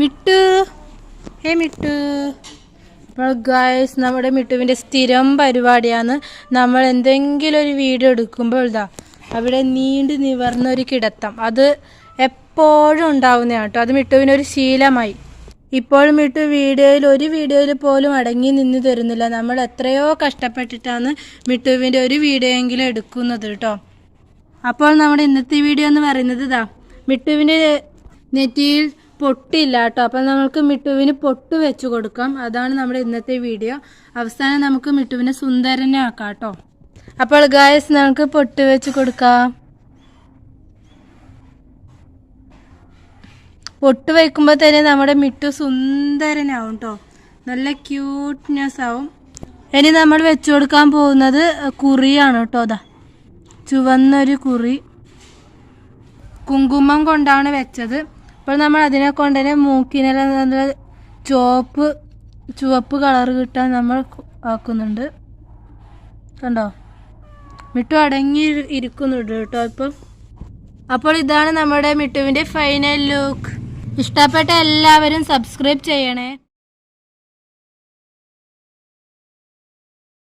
മിട്ടു. ഏ മിട്ടു. ഗായ്സ് നമ്മുടെ മിട്ടുവിന്റെ സ്ഥിരം പരിപാടിയാണ്. നമ്മൾ എന്തെങ്കിലും ഒരു വീഡിയോ എടുക്കുമ്പോൾ ഇതാ അവിടെ നീണ്ടു നിവർന്ന ഒരു കിടത്തം. അത് എപ്പോഴും ഉണ്ടാവുന്നതാണ് കേട്ടോ. അത് മിട്ടുവിനൊരു ശീലമായി. ഇപ്പോഴും മിട്ടു വീഡിയോയിൽ ഒരു വീഡിയോയിൽ പോലും അടങ്ങി നിന്ന് തരുന്നില്ല. നമ്മൾ എത്രയോ കഷ്ടപ്പെട്ടിട്ടാണ് മിട്ടുവിന്റെ ഒരു വീഡിയോ എങ്കിലും എടുക്കുന്നത് കേട്ടോ. അപ്പോൾ നമ്മുടെ ഇന്നത്തെ വീഡിയോ എന്ന് പറയുന്നത് ഇതാ മിട്ടുവിന്റെ നെറ്റിയിൽ പൊട്ടില്ല കേട്ടോ. അപ്പം നമുക്ക് മിട്ടുവിന് പൊട്ട് വെച്ച് കൊടുക്കാം. അതാണ് നമ്മുടെ ഇന്നത്തെ വീഡിയോ അവസാനം നമുക്ക് മിട്ടുവിനെ സുന്ദരനെ ആക്കാം കേട്ടോ. അപ്പോൾ ഗായസ് നമുക്ക് പൊട്ട് വെച്ച് കൊടുക്കാം. പൊട്ട് വയ്ക്കുമ്പോൾ തന്നെ നമ്മുടെ മിട്ടു സുന്ദരനാവും കേട്ടോ. നല്ല ക്യൂട്ട്നെസ് ആവും. ഇനി നമ്മൾ വെച്ചു കൊടുക്കാൻ പോകുന്നത് കുറിയാണ് കേട്ടോ അതാ ചുവന്നൊരു കുറി. കുങ്കുമം കൊണ്ടാണ് വെച്ചത്. അപ്പോൾ നമ്മൾ അതിനെ കൊണ്ട് തന്നെ മൂക്കിനെല്ലാം നല്ല ചുവപ്പ് ചുവപ്പ് കളർ കിട്ടാൻ നമ്മൾ ആക്കുന്നുണ്ട്. കണ്ടോ? മിട്ടു അടങ്ങി ഇരി- ഇരിക്കുന്നുണ്ട് കേട്ടോ ഇപ്പം. അപ്പോൾ ഇതാണ് നമ്മുടെ മിട്ടുവിന്റെ ഫൈനൽ ലുക്ക് ഇഷ്ടപ്പെട്ട എല്ലാവരും സബ്സ്ക്രൈബ് ചെയ്യണേ.